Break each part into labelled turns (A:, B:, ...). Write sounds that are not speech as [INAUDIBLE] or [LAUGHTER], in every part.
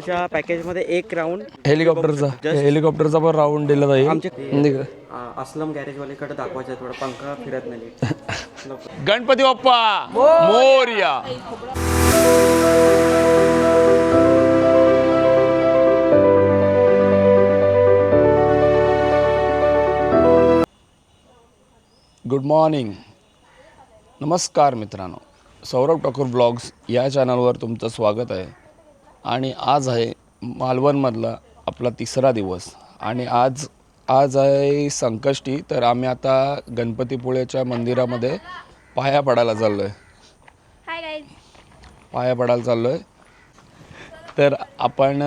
A: च्या पॅकेजमध्ये एक राऊंड
B: हेलिकॉप्टरचा हेलिकॉप्टरचा पण राऊंड दिला जाईल.
A: आमचे
B: निघ.
A: असलम गॅरेजवालेकडे दाखवायचं थोडा पंखा फिरत नाही. [LAUGHS]
B: गणपती बाप्पा मोर्या. गुड मॉर्निंग नमस्कार मित्रांनो. सौरभ ठाकूर ब्लॉग्स या चॅनलवर तुमचं स्वागत आहे. आणि आज आहे मालवणमधला आपला तिसरा दिवस. आणि आज आज आहे संकष्टी तर आम्ही आता गणपतीपुळेच्या मंदिरामध्ये पाया पडायला चाललो आहे पाया पडायला चाललो आहे तर आपण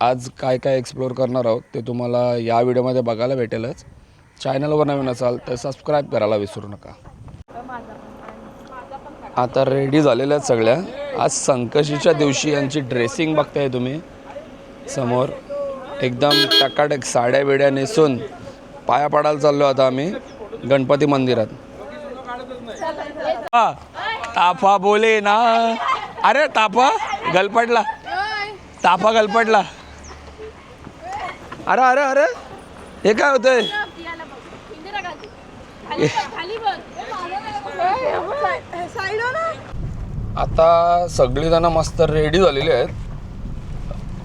B: आज काय काय एक्सप्लोअर करणार आहोत ते तुम्हाला या व्हिडिओमध्ये बघायला भेटेलच. चॅनलवर नवीन असाल तर सबस्क्राईब करायला विसरू नका. आता रेडी झालेल्या आहेत सगळ्या. आज संकशीच्या दिवशी यांची ड्रेसिंग बघताय तुम्ही. समोर एकदम टकाटक साड्या बिड्या नेसून पाया पडायला चाललो आता आम्ही गणपती मंदिरात. हा, ताफा बोले ना. अरे ताफा गलपटला ताफा गलपटला अरे अरे अरे. हे काय होतंय? आता सगळीजणं मस्त रेडी झालेली आहेत.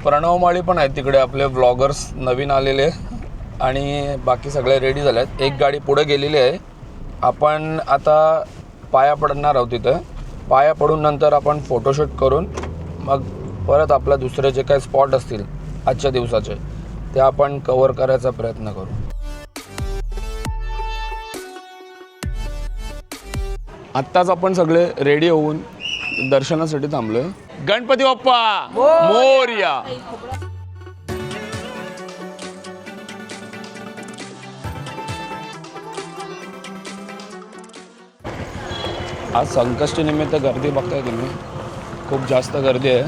B: प्रणव माळी पण आहेत तिकडे आपले व्लॉगर्स नवीन आलेले. आणि बाकी सगळे रेडी झाले आहेत एक गाडी पुढे गेलेली आहे. आपण आता पाया पडणार आहोत तिथं पाया पडून नंतर आपण फोटोशूट करून मग परत आपल्या दुसरे जे काही स्पॉट असतील आजच्या दिवसाचे ते आपण कवर करायचा प्रयत्न करू. आत्ताच आपण सगळे रेडी होऊन दर्शनासाठी थांबलोय. गणपती बाप्पा मोर्या. आज संकष्टी निमित्त गर्दी बघताय तुम्ही. खूप जास्त गर्दी आहे.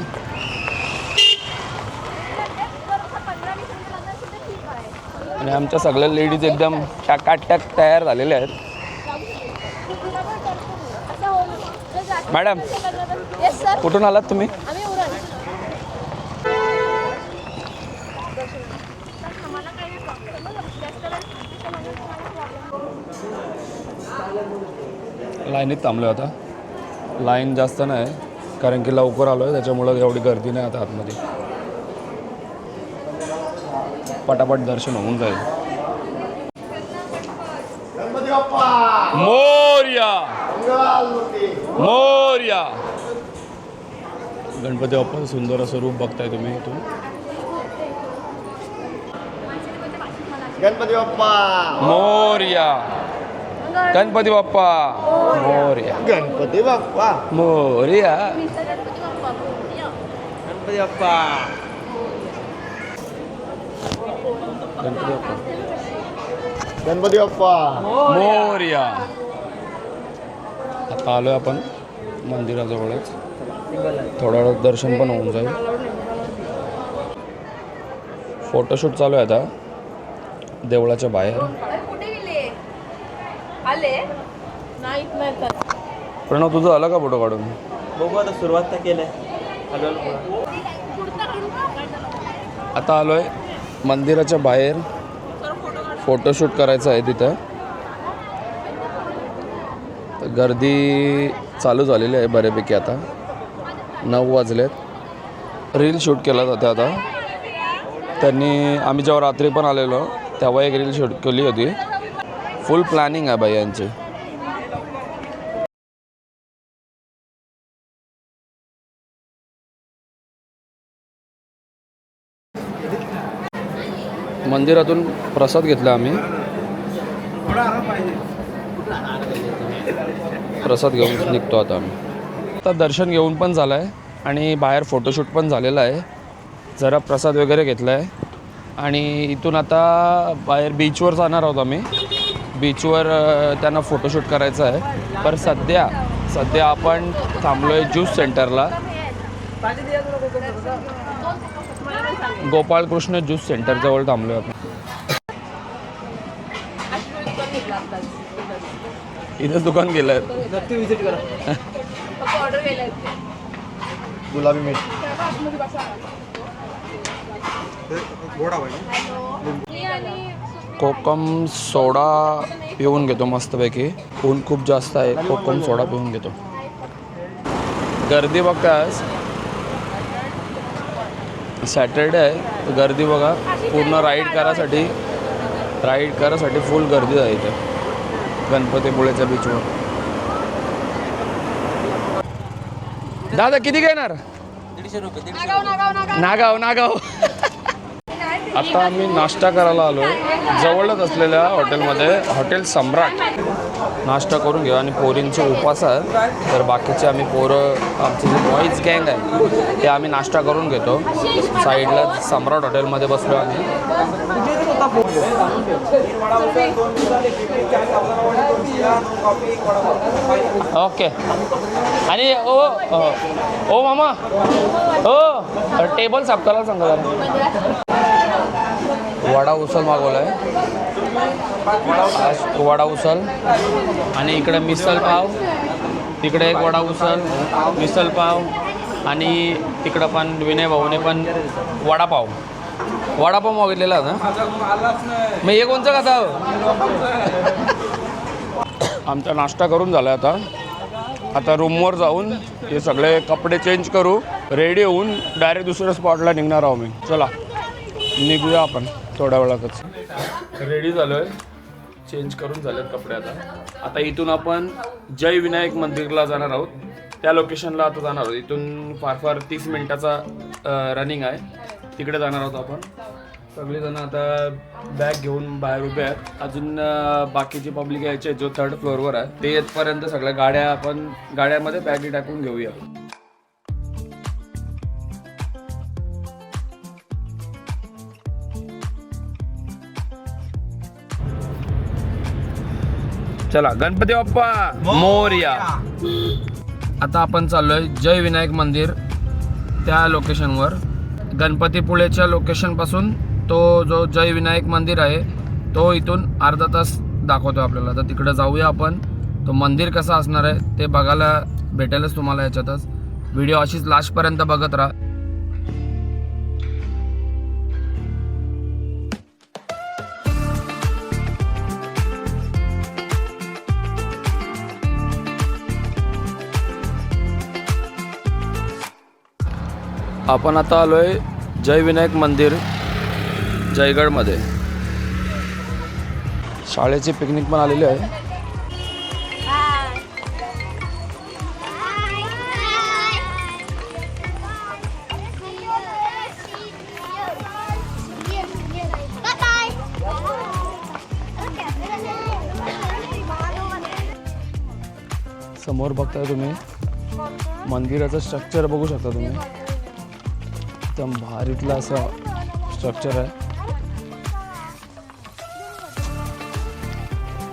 B: आणि आमच्या सगळ्या लेडीज एकदम टकाटक तयार झालेल्या आहेत. मॅडम कुठून आलात तुम्ही? लाईनीत थांबलो आता. लाईन जास्त नाही कारण की लवकर आलो आहे त्याच्यामुळं एवढी गर्दी नाही आता आतमध्ये. पटापट दर्शन होऊन जाईल. मोर्या! मोर्या! गणपती बाप्पाचं सुंदर असं रूप बघताय तुम्ही इथून.
C: गणपती बाप्पा.
B: मोर्या. गणपती बाप्पा. मोर्या.
C: गणपती बाप्पा.
B: मोर्या.
C: गणपती बाप्पा
B: गणपती बाप्पा.
C: गणपती बाप्पा.
B: मोर्या. आता आलोय आपण मंदिराजवळच. थोड्या वेळात दर्शन पण होऊन जाईल. फोटोशूट चालू आहे आता. देवळाच्या बाहेर. प्रणव तुझं आलं का फोटो काढून?
A: बघू आता सुरुवात तर केलंय.
B: आता आलोय मंदिराच्या बाहेर. फोटोशूट करायचं आहे तिथं. गर्दी चालू झालेली आहे बऱ्यापैकी आता. नऊ वाजलेत. रील शूट केला जाते आता. त्यांनी आम्ही जेव्हा रात्री पण आलेलो तेव्हा एक रील शूट केली होती. फुल प्लॅनिंग आहे बाई यांची. मंदिरातून प्रसाद घेतला आम्ही. प्रसाद घेऊन निघतो आता आम्ही. आता दर्शन घेऊन पण झालं आहे आणि बाहेर फोटोशूट पण झालेलं आहे. जरा प्रसाद वगैरे घेतला आहे आणि इथून आता बाहेर बीचवर जाणार आहोत आम्ही. बीचवर त्यांना फोटोशूट करायचं आहे. पर सध्या सध्या आपण थांबलो आहे ज्यूस सेंटरला गोपाळकृष्ण ज्यूस सेंटरजवळ थांबलो आहे आपण. इथंच दुकान गेलं आहे
C: गुलाबी मीठ
B: कोकम सोडा पिऊन घेतो मस्तपैकी. ऊन खूप जास्त आहे कोकम सोडा पिऊन घेतो. गर्दी बघता आज. सॅटरडे आहे गर्दी बघा. पूर्ण राईड करायसाठी राईड करायसाठी फुल गर्दी आहे इथे. गणपतीपुळेच्या बीचवर दादा किती घेणार? नागाव नागाव आता आम्ही नाश्ता करायला आलो आहे जवळच असलेल्या हॉटेलमध्ये हॉटेल सम्राट. नाश्ता करून घेऊ आणि पोरींचे उपास आहेत. तर बाकीचे आम्ही पोरं आमची जी बॉईज गँग आहे ते आम्ही नाश्ता करून घेतो. साईडला सम्राट हॉटेलमध्ये बसलो आम्ही. ओके. आणि ओ ओ मामा. ओ टेबल साफ करायला सांगा जरा. वडा उसल मागवला आहे वडा उसल आणि इकडे मिसल पाव. तिकडे एक वडा उसल मिसल पाव. आणि तिकडं पण विनय भाऊने पण वडापाव वडापाव मागितलेला ना मग हे कोणचं खाता? आमचा नाश्ता करून झाला आता. आता रूमवर जाऊन हे सगळे कपडे चेंज करू. रेडी होऊन डायरेक्ट दुसऱ्या स्पॉटला निघणार आहोत मी. चला निघूया आपण थोड्या वेळातच. रेडी झालो आहे चेंज करून झालेत कपडे आता. आता इथून आपण जय विनायक मंदिरला जाणार आहोत. त्या लोकेशनला आता जाणार आहोत. इथून फार फार तीस मिनिटाचा रनिंग आहे. तिकडे जाणार आहोत आपण. सगळेजण आता बॅग घेऊन बाहेर उभे आहेत. अजून बाकीचे बाकीची पब्लिक यायचे जो थर्ड फ्लोअरवर आहे ते येतपर्यंत सगळ्या गाड्या आपण गाड्यामध्ये बॅगी टाकून घेऊया. चला गणपती बाप्पा मोर्या. आता आपण चाललोय जय विनायक मंदिर त्या लोकेशनवर गणपतीपुळेच्या लोकेशनपासून तो जो जय विनायक मंदिर आहे तो इथून अर्धा तास दाखवतो आपल्याला. तर तिकडं जाऊया आपण. तो मंदिर कसं असणार आहे ते बघायला भेटेलच तुम्हाला याच्यातच. व्हिडिओ अशीच लास्टपर्यंत बघत राहा. आपण आता आलोय आहे जयविनायक मंदिर. जयगडमध्ये. शाळेची पिकनिक पण आलेली आहे. समोर बघताय तुम्ही. मंदिराचं स्ट्रक्चर बघू शकता तुम्ही. एकदम भारीतलं असं स्ट्रक्चर आहे.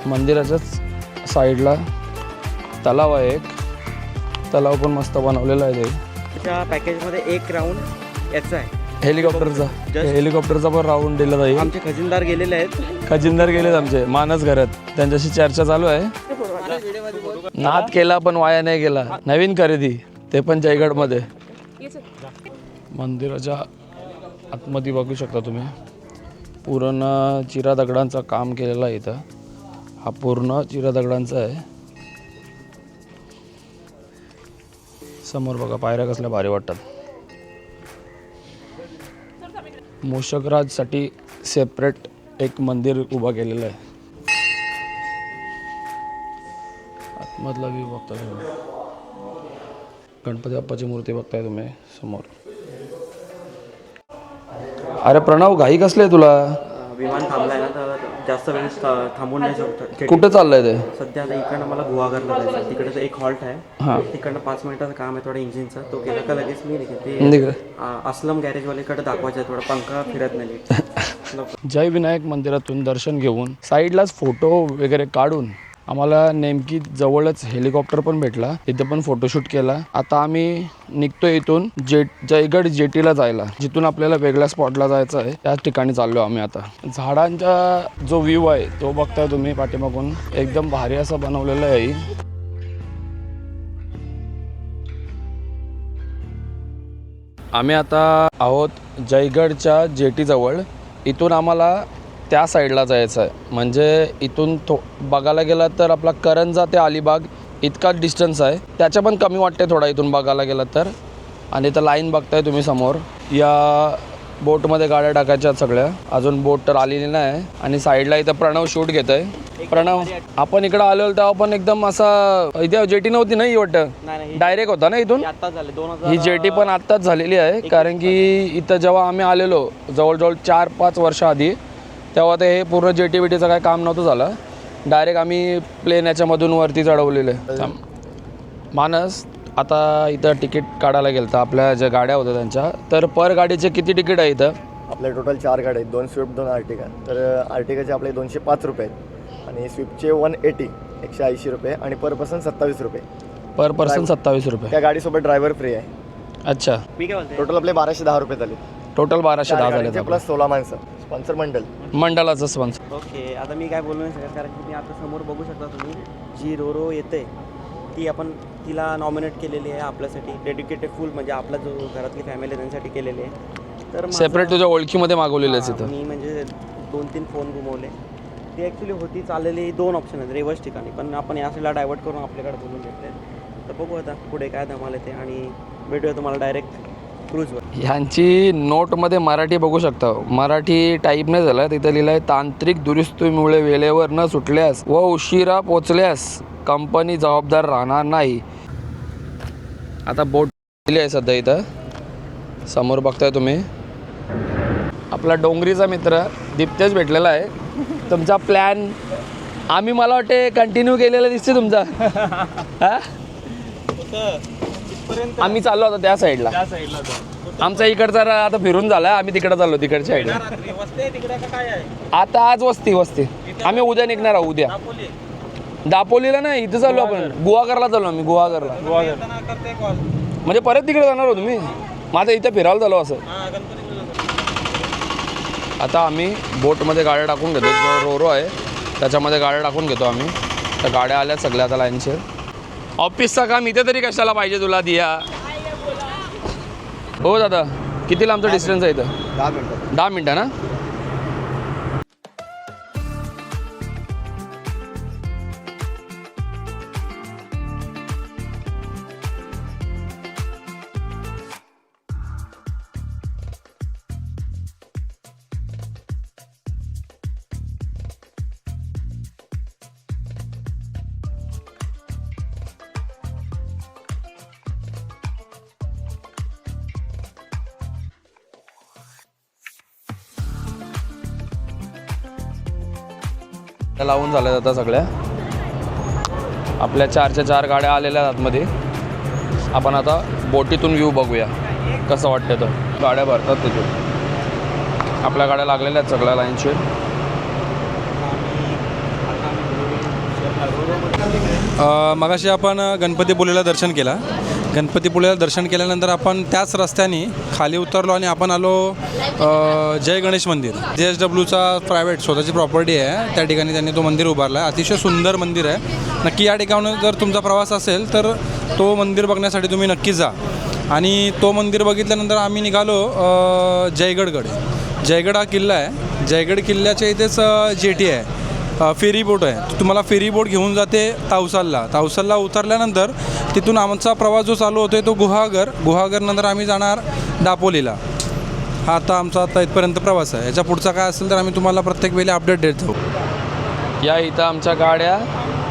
B: मंदिराच्याच साईडला तलाव आहे एक. तलाव पण मस्त बनवलेला आहे
A: त्याच्या पॅकेजमध्ये एक राऊंड याचा आहे.
B: हेलिकॉप्टरचा. हेलिकॉप्टरचा पण राऊंड दिला जाईल.
A: आमचे खजिनदार गेलेले आहेत.
B: खजिनदार गेलेत आमचे मानस घरात. त्यांच्याशी चर्चा चालू आहे. नाद केला पण वाया नाही गेला. नवीन खरेदी ते पण जयगडमध्ये. मंदिराच्या आतमध्ये बघू शकता तुम्ही. पूर्ण चिरा दगडांचा काम केलेलं आहे इथं. हा पूर्ण चिरा दगडांचा आहे. समोर बघा पायऱ्या कसल्या भारी वाटतात. मोषकराजसाठी सेपरेट एक मंदिर उभं केलेलं आहे. आतमधला व्ह्यू बघता तुम्ही. गणपती बाप्पाची मूर्ती बघताय तुम्ही समोर. अरे प्रणव घाई कसले तुला?
A: विमान थांबलाय ना तर जास्त वेळ थांबून नाही शकतो.
B: कुठं चाललंय ते?
A: सध्या आता इकडनं मला गुहागरला जायचं तिकडे एक हॉल्ट आहे. तिकडनं पाच मिनिटाचं काम आहे थोडं इंजिनचं. तो केलं का लगेच मी ते असलम गॅरेजवालीकडे दाखवायचं थोडा. पंखा फिरत नाही. [LAUGHS]
B: जय विनायक मंदिरातून दर्शन घेऊन साईडलाच फोटो वगैरे काढून आम्हाला नेमकी जवळच हेलिकॉप्टर पण भेटला. तिथे पण फोटोशूट केला. आता आम्ही निघतो इथून जेट जयगड जेटीला जायला. जिथून आपल्याला वेगळ्या स्पॉटला जायचं आहे. त्याच ठिकाणी चाललो आम्ही आता. झाडांचा जो व्ह्यू आहे तो बघताय तुम्ही पाठीमागून. एकदम भारी असं बनवलेलं आहे. आम्ही आता आहोत जयगडच्या जेटीजवळ. इथून आम्हाला त्या साईडला जायचं आहे म्हणजे इथून थो बघायला गेलं तर आपला करंजा ते अलिबाग इतका डिस्टन्स आहे. त्याच्या पण कमी वाटते थोडा इथून बघायला गेलं तर. आणि इथं लाईन बघताय तुम्ही समोर. या बोटमध्ये गाड्या टाकायच्या सगळ्या. अजून बोट तर आलेली नाही. आणि साईडला इथं प्रणव शूट घेत आहे प्रणव आपण इकडं आलो तेव्हा पण एकदम असा इथे जेटी नव्हती नाही वाटतं?
A: नाही नाही
B: डायरेक्ट होता ना इथून? ही जेटी पण आत्ताच झालेली आहे. कारण की इथं जेव्हा आम्ही आलेलो जवळजवळ चार पाच वर्ष आधी तेव्हा ते हे पूर्ण जेटी बिटीचं काय काम नव्हतं झालं. डायरेक्ट आम्ही प्लेन याच्यामधून वरती चढवलेले. मानस आता इथं तिकीट काढायला गेलं तर आपल्या ज्या गाड्या होत्या त्यांच्या. तर पर गाडीचे किती तिकीट आहे इथं?
D: आपल्या टोटल चार गाड्या आहेत. दोन स्विफ्ट दोन आर्टिका तर आर्टिकाचे आपले दोनशे पाच रुपये आहेत. आणि स्विफ्टचे वन एटी एकशे ऐंशी रुपये आणि पर पर्सन सत्तावीस रुपये.
B: पर पर्सन सत्तावीस रुपये.
D: त्या गाडीसोबत ड्रायव्हर फ्री आहे.
B: अच्छा.
A: मी काय बोलते
D: टोटल आपले बाराशे दहा रुपये झाले.
B: टोटल बाराशे दहा झाले आपले.
D: प्लस सोळा माणसं. स्पॉन्सर मंडल.
B: मंडळाचं स्पॉन्सर
A: ओके आता मी काय बोलू नाही शकत कारण की मी आता समोर बघू शकता तुम्ही जी रोरो येते ती आपण तिला नॉमिनेट केलेली आहे आपल्यासाठी डेडिकेटेड फुल म्हणजे आपला जो घरातली फॅमिली त्यांच्यासाठी केलेली आहे. तर
B: सेपरेट तुझ्या ओळखीमध्ये मागवलेलेच
A: हां,
B: इथं
A: मी म्हणजे दोन तीन फोन घुमवले ती ॲक्च्युली होती चाललेली दोन ऑप्शन आहेत रिव्हर्स ठिकाणी. पण आपण या साईडला डायव्हर्ट करून आपल्याकडे बोलून घेतले. तर बघू आता पुढे काय धमाल येते आणि भेटूया तुम्हाला डायरेक्ट क्रूजवर
B: ह्यांची नोटमध्ये मराठी बघू शकता. मराठी टाईप नाही झालं. तिथं लिहिलं आहे तांत्रिक दुरुस्तीमुळे वेळेवर न सुटल्यास व उशिरा पोचल्यास कंपनी जबाबदार राहणार नाही. आता बोट दिली आहे सध्या इथं. समोर बघताय तुम्ही. आपला डोंगरीचा मित्र दिप्तेश भेटलेला आहे. तुमचा प्लॅन आम्ही मला वाटते कंटिन्यू केलेला दिसते तुमचा. आम्ही चाललो होतो त्या साईडला आमचा इकडचा रा- आता फिरून झाला आम्ही तिकडे चाललो तिकडच्या साईडला आता आज वस्ती वस्ती. आम्ही उद्या निघणार आहोत उद्या. दापोलीला नाही इथं चाललो आपण. गुहागरला चाललो आम्ही गुहागरला. म्हणजे परत तिकडे जाणार होतो मी माझं इथं फिरायला झालो असं. आता आम्ही बोटमध्ये गाड्या टाकून घेतो जो रोरो आहे त्याच्यामध्ये गाड्या टाकून घेतो आम्ही. त्या गाड्या आल्या सगळ्या आता लाईनचे ऑफिसचं काम इथे तरी कशाला पाहिजे तुला दिया? हो दादा. किती लांबचं डिस्टन्स आहे इथं?
D: दहा मिनटं.
B: दहा मिनटं ना? लावून झाल्या आता सगळ्या. आपल्या चारच्या चार गाड्या आलेल्या आहेत आतमध्ये. आपण आता बोटीतून व्ह्यू बघूया. कसं वाटतं तर. गाड्या भरतात तिथून. आपल्या गाड्या लागलेल्या आहेत सगळ्या लाईनशी
E: मगाशी आपण गणपतीपुलेला दर्शन केला. गणपतीपुळेला दर्शन केल्यानंतर आपण त्याच रस्त्याने खाली उतरलो आणि आपण आलो जय गणेश मंदिर. जे एस डब्ल्यूचा प्रायव्हेट स्वतःची प्रॉपर्टी आहे. त्या ठिकाणी त्यांनी तो मंदिर उभारला आहे अतिशय सुंदर मंदिर आहे. नक्की या ठिकाणी जर तुमचा प्रवास असेल तर तो मंदिर बघण्यासाठी तुम्ही नक्की जा. आणि तो मंदिर बघितल्यानंतर आम्ही निघालो जयगडकडे जयगड हा किल्ला आहे. जयगड किल्ल्याच्या इथेच जे जेटी आहे. फेरी बोट आहे. तुम्हाला फेरी बोट घेऊन जाते तावसालला. तावसालला उतरल्यानंतर तिथून आमचा प्रवास जो चालू होतो तो गुहागर. गुहागर नंतर आम्ही जाणार दापोलीला. हा आता आमचा आता इथपर्यंत प्रवास आहे. याच्या पुढचा काय असेल तर आम्ही तुम्हाला प्रत्येक वेळी अपडेट देत जाऊ.
B: या इथं आमच्या गाड्या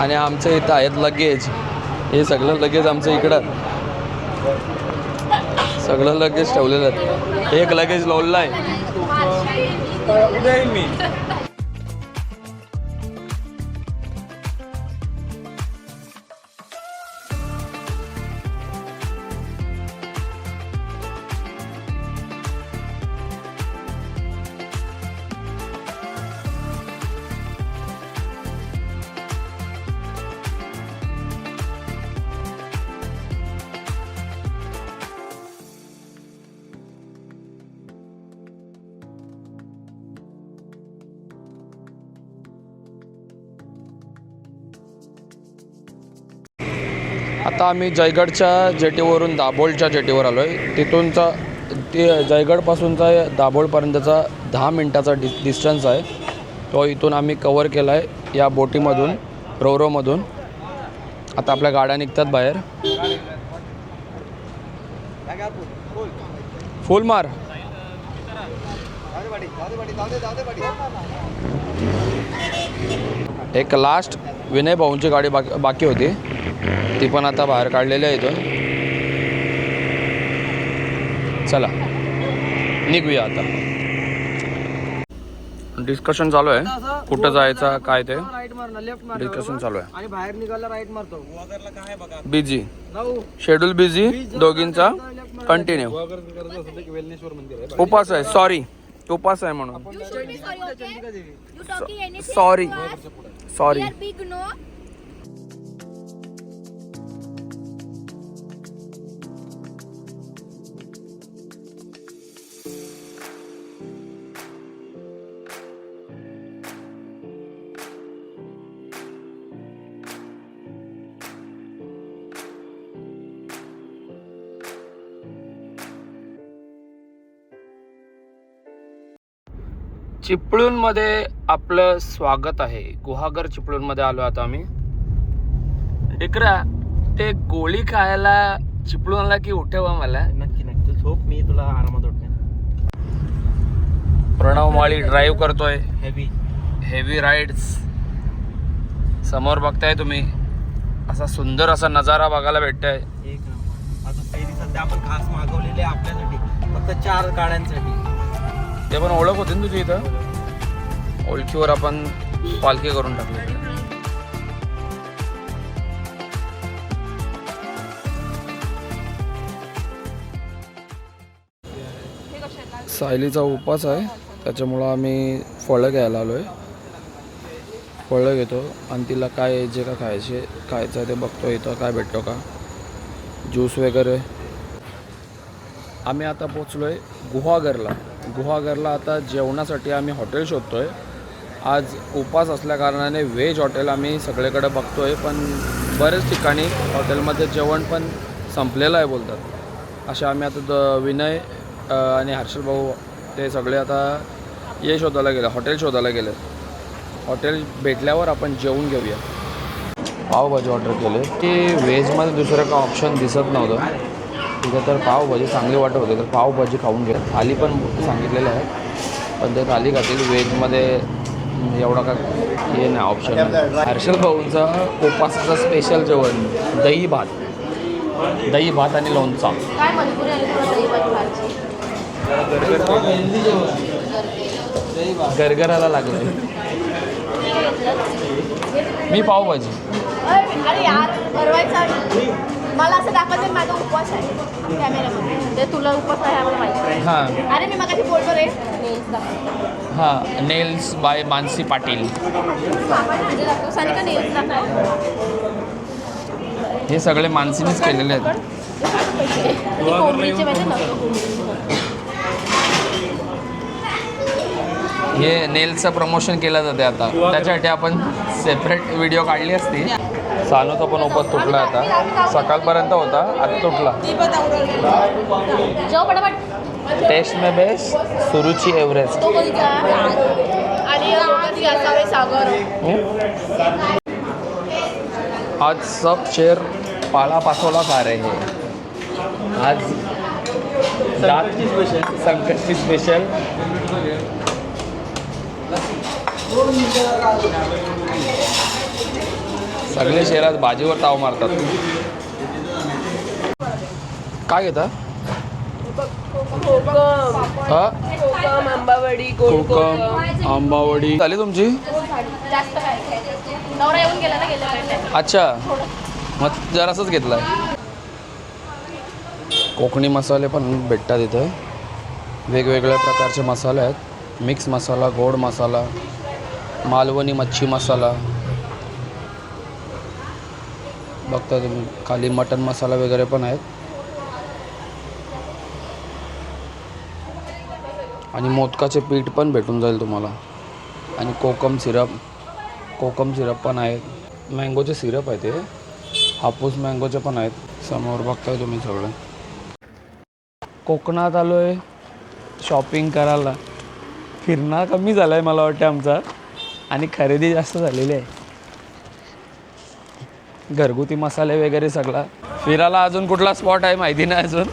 B: आणि आमच्या इथं आहेत लगेज. हे सगळं लगेज आमचं इकडं. सगळं लगेज ठेवलेलं आहे एक लगेज लावलेलं आहे. मी. आता आम्ही जयगडच्या जेटीवरून दाभोळच्या जेटीवर आलो आहे तिथूनचा ते जयगडपासूनचा दाभोळपर्यंतचा दहा मिनटाचा डि डिस्टन्स आहे. तो इथून आम्ही कवर केला आहे या बोटीमधून रोरोमधून. आता आपल्या गाड्या निघतात बाहेर. फुल मार. एक लास्ट विनय भाऊंची गाडी बाकी बाकी होती. ती पण आता बाहेर काढलेली आहे इथून. चला निघूया आता. डिस्कशन चालू आहे. कुठं जायचं काय ते? डिस्कशन चालू आहे.
A: आणि बाहेर निघाला राईट मारतो. काय बघा
B: बिझी शेड्यूल बिझी दोघींचा. कंटिन्यू
E: वेलनेश्वर मंदिर आहे.
B: उपास आहे. सॉरी उपास आहे म्हणून.
F: You should
B: चिपळूणमध्ये आपलं स्वागत आहे. गुहागर चिपळूणमध्ये आलो आता आम्ही. इकरा ते गोळी खायला चिपळूणला की उठवा मला?
A: नक्की नक्की. झोप मी तुला आरामात उठणे
B: प्रणव माळी ड्राईव्ह करतोय.
A: हेवी
B: हेवी राईड्स समोर बघताय तुम्ही. असा सुंदर असा नजारा बघायला भेटतोय.
A: आता फेरी सध्या आपण खास मागवलेले आहे आपल्यासाठी. फक्त चार गाड्यांसाठी.
B: ते पण ओळख होती ना तुझी इथं? ओळखीवर आपण पालखी करून टाकली. सायलीचा उपास आहे. त्याच्यामुळं आम्ही फळं घ्यायला आलो आहे फळं घेतो आणि तिला काय जे का खायचे खायचं आहे ते बघतो. इथं काय भेटतो का? ज्यूस वगैरे. आम्ही आता पोचलो आहे गुहागरला. गुहागरला आता जेवणासाठी आम्ही हॉटेल शोधतो आहे आज उपास असल्याकारणाने व्हेज हॉटेल आम्ही सगळीकडे बघतो आहे पण बरेच ठिकाणी हॉटेलमध्ये जेवण पण संपलेलं आहे बोलतात. असे आम्ही आता द विनय आणि हर्षल भाऊ ते सगळे आता ये शोधायला गेले हॉटेल शोधायला गेले. हॉटेल भेटल्यावर आपण जेवून घेऊया. पावभाजी ऑर्डर केले. की व्हेजमध्ये दुसरं काय ऑप्शन दिसत नव्हतं. तिथं तर पावभाजी चांगली वाटत होते तर पावभाजी खाऊन घ्या थाली पण सांगितलेलं आहे पण ते थाली खातील. व्हेजमध्ये एवढा का हे नाही ऑप्शन हर्षल भाऊंचा उपासाचं स्पेशल जेवण दही भात. दही भात आणि लोणचा? गरगराला लागले. मी पावभाजी.
F: मला असं दाखवायचं माझा उपवास आहे. कॅमेऱ्यामध्ये ते तुला उपवास आहे आम्हाला माहिती
B: हां.
F: अरे मी मगाशी बोलतो रे. नेल्स दाखव
B: हां नेल्स बाय मानसी पाटील.
F: म्हणजे दाखव सानिका नेल्स दाखव
B: हे सगळे मानसीनेच केलेले आहेत.
F: आणि कोंबडीचे माहिती ना
B: हे नेल्सचं प्रमोशन केलं जाते आता. त्याच्यासाठी आपण सेपरेट व्हिडिओ काढली असती. सानूचा पण उपवास तुटला आता. सकाळपर्यंत होता आता तुटला.
F: पटापट.
B: टेस्ट में बेस्ट सुरुची एव्हरेस्ट आज सब शेर पाला पाचोला खा रहे हैं. आज दात संकष्टी स्पेशल सगळे आज भाजीवर ताव मारतात. काय घेता? हा? कोकम आंबावडी झाली तुमची?
F: जास्त काय नवरा येऊन गेला ना गेल्या वेळेला.
B: अच्छा. मग जरासंच घेतलं आहे कोकणी मसाले पण भेटतात इथं. वेगवेगळ्या प्रकारचे मसाले आहेत. मिक्स मसाला गोड मसाला मालवणी मच्छी मसाला. बघता तुम्ही. खाली मटन मसाला वगैरे पण आहेत. आणि मोदकाचे पीठ पण भेटून जाईल तुम्हाला. आणि कोकम सिरप कोकम सिरप पण आहेत. मँगोचे सिरप आहे ते हापूस मँगोचे पण आहेत. समोर बघताय तुम्ही सगळं. कोकणात आलो आहे शॉपिंग करायला. फिरणं कमी झाला आहे मला वाटतं आमचा. आणि खरेदी जास्त झालेली आहे. घरगुती मसाले वगैरे सगळा. फिरायला अजून कुठला स्पॉट आहे माहिती नाही अजून.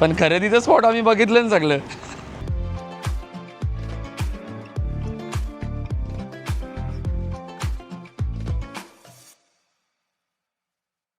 B: पण खरेदीचं स्पॉट आम्ही बघितलं ना सगळं.